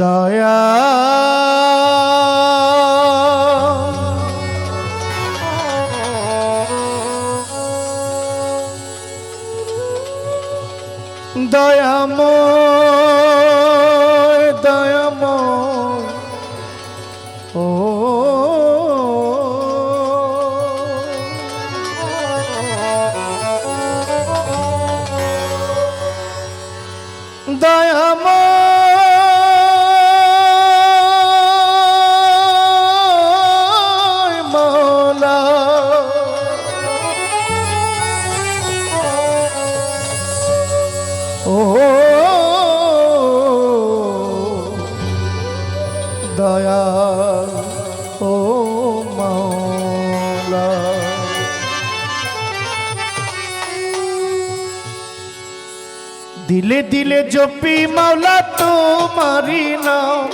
দয়া। দয়াময় মৌলা ও দয়া ও মাওলা। দিলে দিলে জপি মাওলা তোমারি নাম।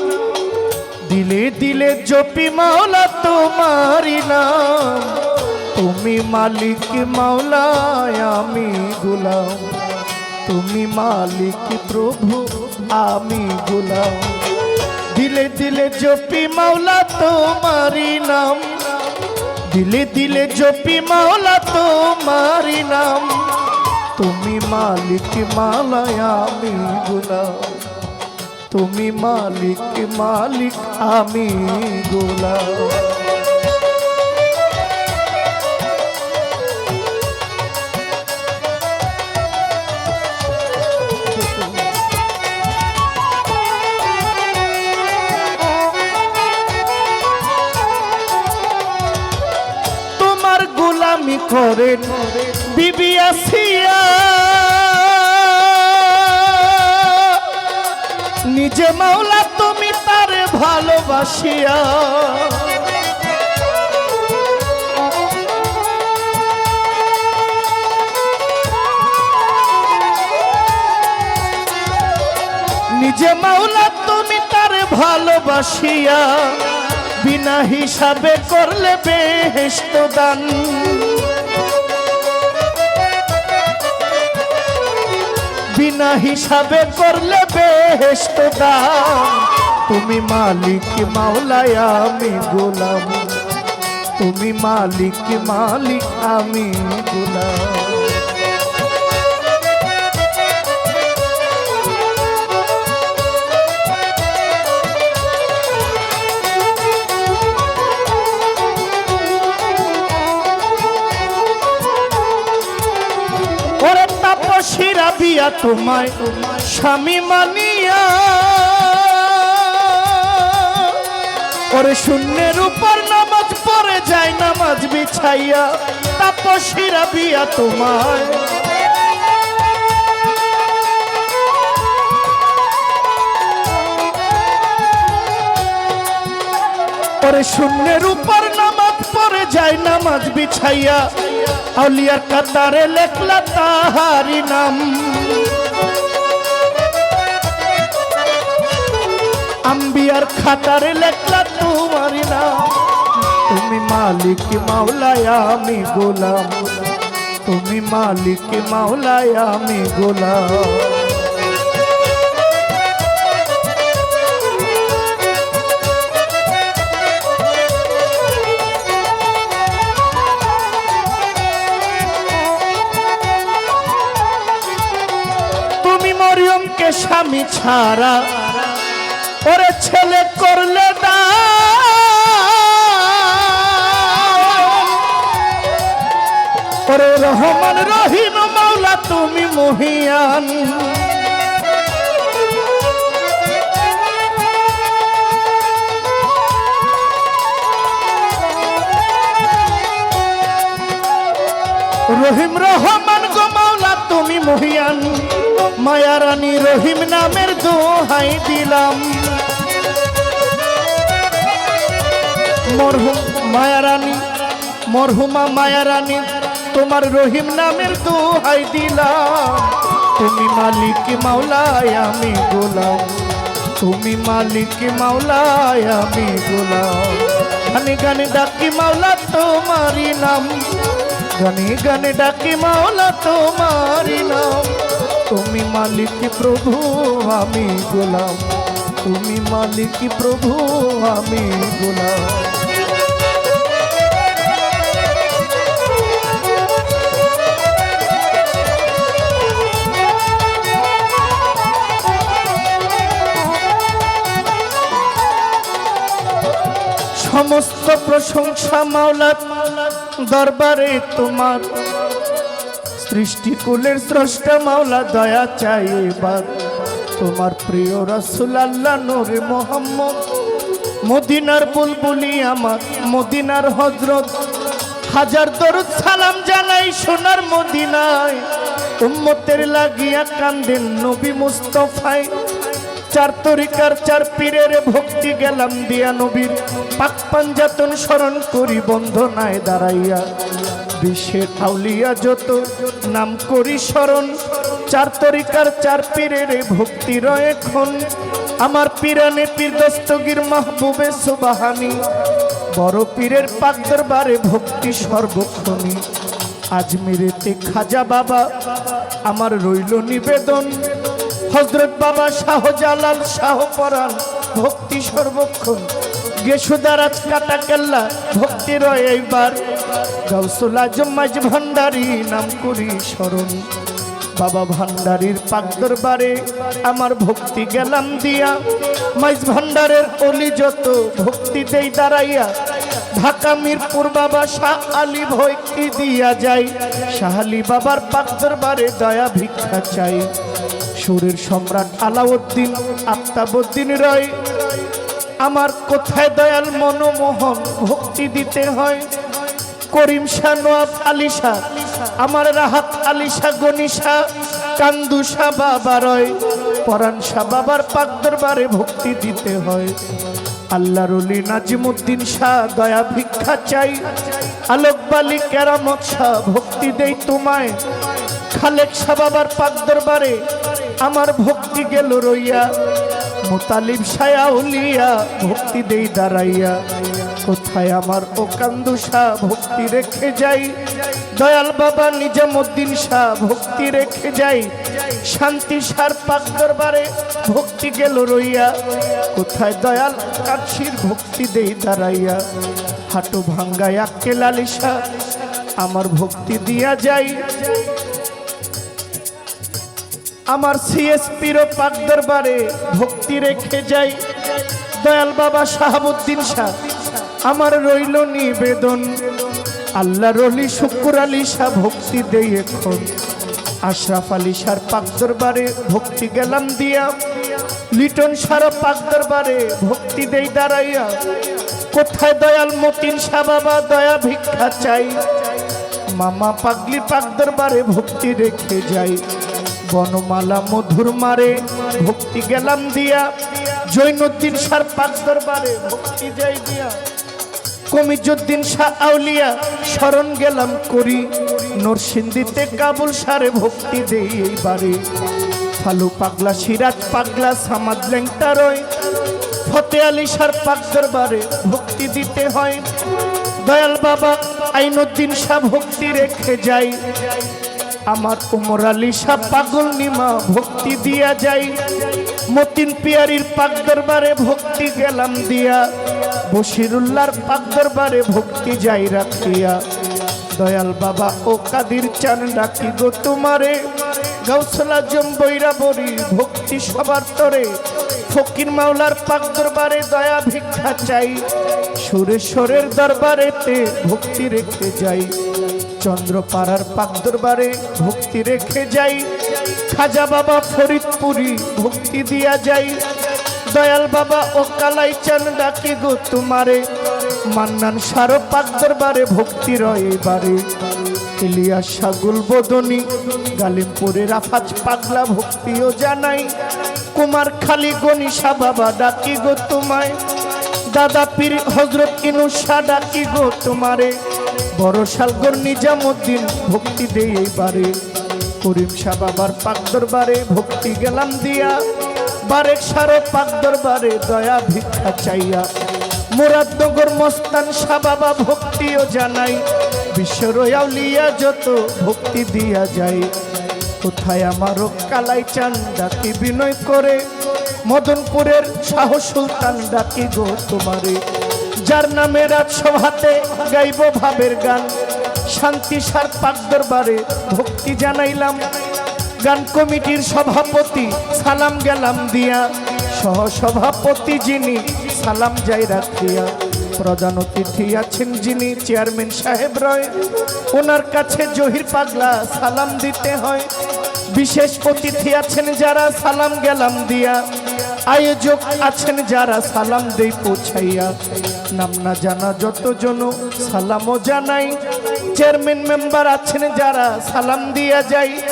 দিলে দিলে জপি মাওলা তোমারি নাম। তুমি মালিক মাওলায় আমি গোলাম। তুমি মালিক প্রভু, আমি গোলাম। দিলে দিলে জপি মাওলা তোমারি নাম। দিলে দিলে জপি মাওলা তোমারি নাম। তুমি মালিক মালায় আমি গোলাম। তুমি মালিক মালিক আমি গোলাম। তোমার গোলামি করে বিবি আসিয়া নিজে মাওলা, তুমি তারে ভালোবাসিয়া। নিজে মাওলা, তুমি তারে ভালোবাসিয়া। বিনা হিসাবে করলে বেহেস্ত দান বিনা হিসাবে করলে বেহেস্ত তুমি মালিক মাওলায় আমি গোলাম। তুমি মালিক মালিক আমি গোলাম। তাপসীরা বিয়া তোমায় স্বামী মানিয়া। ওরে শূন্যের উপর নামাজ পড়ে যায়, নামাজ বিছাইয়া। তাপসীরা বিয়া তোমায়। ওরে শূন্যের উপর নামাজ যায় নামাজ বিছাইয়া। আউলিয়ার কাতারে লেখলা তাহারি নাম। আম্বিয়ার খাতারে লেখলা তোমারি নাম। তুমি মালিক মাওলায় আমি গোলাম। তুমি মালিক মাওলায় আমি গোলাম। মরিয়মকে স্বামী ছাড়া? ওরে ছেলে করলে না ওরে রহমান, রহিম, মাওলা, তুমি মহিয়ান। রহিম, রহমান গো মাওলা, তুমি মহিয়ান। মায়ারানী রহিম নামের দোহাই দিলাম। মরহুম মায়ারানী, মরহুমা মায়ারানী, তোমার রহিম নামের দোহাই দিলাম। তুমি মালিক মাওলায় আমি গোলাম। তুমি মালিক মাওলায় আমি গোলাম। গানে গানে ডাকি মাওলা তোমারি নাম। গানে গানে ডাকি মাওলা তোমারি নাম। তুমি মালিক প্রভু? আমি গোলাম। তুমি মালিক প্রভু? আমি গোলাম। সমস্ত প্রশংসা মাওলার দরবারে তোমার। সৃষ্টিকুলের স্রষ্টা মাওলা দয়া চাই তোমার প্রিয় রসুল আল্লাহ নূরে মোহাম্মদ, মদিনার বুলবুলি আমার, মদিনার হজরত হাজার দরুদ সালাম জানাই সোনার মদিনায়। উম্মতের লাগিয়া কান্দেন নবী মুস্তফায় চার তরিকার চার পীরের ভক্তি গেলাম দিয়া নবীর। পাক পাঞ্জাতন স্মরণ করি বন্ধনায় দাঁড়াইয়া। বিশ্বের আউলিয়া যত, নাম করি স্মরণ। চার তরিকার চার পীরের ভক্তি রয় এখন। আমার পীরানে পীর দস্তগীর মাহবুবে সুবাহানি। বড় পীরের পাক দরবারে ভক্তি সর্বক্ষণী। আজমিরেতে খাজা বাবা, আমার রইল নিবেদন। হজরত বাবা শাহজালাল শাহ পরাণ, ভক্তি সর্বক্ষণ। গেসুদারাজ কাটা কেল্লা, ভক্তি রয় এইবার। গৌসুল আজম মাঝ ভান্ডারি, নাম করি স্মরণ। বাবা ভান্ডারির পাক দরবারে আমার ভক্তি গেলাম দিয়া। মাইজ ভান্ডারের অলি যত ভক্তি দেই দাঁড়াইয়া, ঢাকা মিরপুর বাবা শাহ আলী ভক্তি দিয়া যাই। শাহ বাবার পাক দরবারে দয়া ভিক্ষা চাই। সুরের সম্রাট আলাউদ্দিন, আফতাবুদ্দিন রয় আমার কোথায় দয়াল মনোমোহন ভক্তি দিতে হয়? করিম শাহ নোয়াব আলিশা আমার রাহাত আলিশা গনিশা কান্দুশা বাবা রয়, পরাণ শাহ বাবার পাক দরবারে ভক্তি দিতে হয়। আল্লাহর অলি নাজিমুদ্দিন শাহ, দয়া ভিক্ষা চাই। আলোক বালি কেরামত শাহ, ভক্তি দেই তোমায়। খালেক শাহ বাবার পাক দরবারে আমার ভক্তি গেল রইয়া। মোতালিব সায়া উলিয়া, ভক্তি দেই দাঁড়াইয়া। কোথায় আমার ওকান্দু শাহ ভক্তি রেখে যাই। দয়াল বাবা নিজামুদ্দিন শাহ ভক্তি রেখে যাই। শান্তি সার পাক দরবারে ভক্তি গেল রইয়া। কোথায় দয়াল কাছির ভক্তি দেই দাঁড়াইয়া। হাঁটু ভাঙ্গায় আক্কে লালিশা আমার ভক্তি দিয়া যাই। আমার সিএসপির পাক দরবারে ভক্তি রেখে যাই। দয়াল বাবা শাহাবুদ্দিন শাহ, আমার রইল নিবেদন। আল্লাহ রলি, শুকুর আলী শাহ ভক্তি দেই এখন। আশরাফ আলী শাহর পাক দরবারে ভক্তি গেলাম দিয়া। লিটন সারা পাক দরবারে ভক্তি দেই দাঁড়াইয়া। কোথায় দয়াল মতিন শাহ বাবা, দয়া ভিক্ষা চাই। মামা পাগলি পাক দরবারে ভক্তি রেখে যাই। বনমালা মধুর মারে ভক্তি গেলাম দিয়া। জৈনুদ্দিন সার পাক দরবারে ভক্তি যাই দিয়া। কমিজুদ্দিন শাহ আউলিয়া শরণ গেলাম করি। নরসিংদীতে কাবুল সারে ভক্তি দেই এইবারে। ফালু পাগলা সিরাজ পাগলা সামাদ লেংটা রয়। ফতে আলী সার পাক দরবারে ভক্তি দিতে হয়। দয়াল বাবা আইনুদ্দিন শাহ ভক্তি রেখে যাই। আমার উমর আলী শাহ পাগল নিমা, ভক্তি দিয়া যাই। মতিন পিয়ারির পাক দরবারে ভক্তি গেলাম দিয়া। বশিরুল্লাহর পাক দরবারে ভক্তি যাই রাখিয়া। দয়াল বাবা ও কাদির চান ডাকি গো তোমারে। গৌসলা জম বৈরা বরি, ভক্তি সবার তরে। ফকির মাওলার পাক দরবারে দয়া ভিক্ষা চাই। সুরেশ্বরের দরবারেতে ভক্তি রেখে যাই। চন্দ্রপাড়ার পাক দরবারে ভক্তি রেখে যাই। খাজা বাবা ফরিদপুরি ভক্তি দিয়া যাই। দয়াল বাবা ও কালাই চান ডাকি গো তোমারে। মান্নান সারো পাক দরবারে ভক্তি রয় এবারে ইলিয়াস সাগুল বদনি গালিমপুরের আফাজ পাগলা ভক্তিও জানাই। কুমার খালি গনিশা বাবা ডাকি গো তোমায়। দাদা পীর হজরত ইনুষা ডাকি গো তোমারে। বড় শালগর নিজামুদ্দিন, ভক্তি দেই এইবারে করিম শাহ বাবার পাক দরবারে ভক্তি গেলাম দিয়া। বারেক সারো পাক দরবারে দয়া ভিক্ষা চাইয়া। মুরাদনগর মস্তান শাহ বাবা ভক্তিও জানাই। বিশ্বর আউলিয়া যত ভক্তি দিয়া যায়। কোথায় আমারও কালাই চান ডাকি বিনয় করে? মদনপুরের শাহ সুলতান ডাকি গো তোমারে। যার নামে রাজসভাতে গাইব ভাবের গান। শান্তি সার পাক দরবারে ভক্তি জানাইলাম। গান কমিটির সভাপতি সালাম গেলাম দিয়া। সহ সভাপতি যিনি সালাম যাই রাখিয়া। প্রধান অতিথি আছেন যিনি চেয়ারম্যান সাহেব রয়। ওনার কাছে জহির পাগলা সালাম দিতে হয়। বিশেষ অতিথি আছেন যারা সালাম গেলাম দিয়া। আয়োজক আছেন যারা সালাম দেই পৌঁছাইয়া। নাম না জানা যতজন, সালামও জানাই। চেয়ারম্যান মেম্বার আছেন যারা সালাম দিয়া যাই।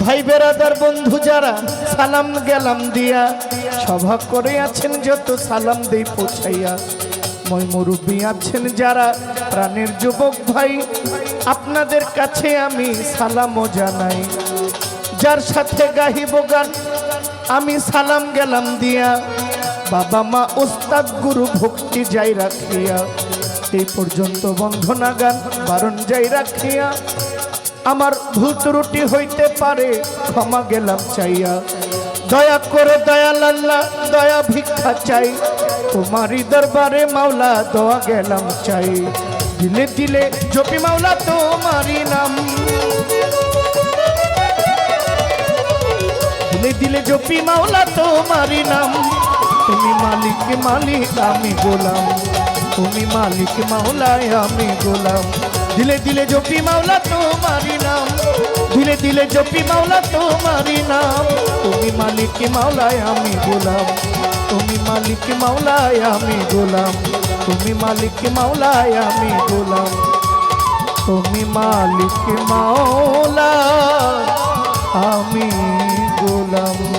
ভাই বেরাদার বন্ধু যারা সালাম গেলাম দিয়া। সভা করে আছেন যত সালাম দেই পৌঁছাইয়া। মই আছেন যারা প্রাণের যুবক ভাই। আপনাদের কাছে আমি সালামও জানাই। যার সাথে গাহিব গান আমি সালাম গেলাম দিয়া। বাবা মা ওস্তাদ গুরু ভক্তি যাই রাখিয়া। এই পর্যন্ত বন্ধনা গান বারণ যাই রাখিয়া। আমার ভুল ত্রুটি হইতে পারে, ক্ষমা গেলাম চাইয়া। দয়া করে দয়া লাল্লা, দয়া ভিক্ষা চাই। তোমারই দরবারে মাওলা দোয়া গেলাম চাই। দিলে দিলে জপি মাওলা তোমারই নাম। দিলে দিলে জপি মাওলা তোমারই নাম তুমি মালিক মালিক আমি গোলাম তুমি মালিক মাওলায় আমি গোলাম দিলে দিলে জপি মাওলা তোমারই নাম দিলে দিলে জপি মাওলা তোমারই নাম তুমি মালিক মাওলায় আমি গোলাম তুমি মালিক মাওলায় আমি গোলাম তুমি মালিক মাওলায় আমি গোলাম তুমি মালিক মাওলা আমি Love.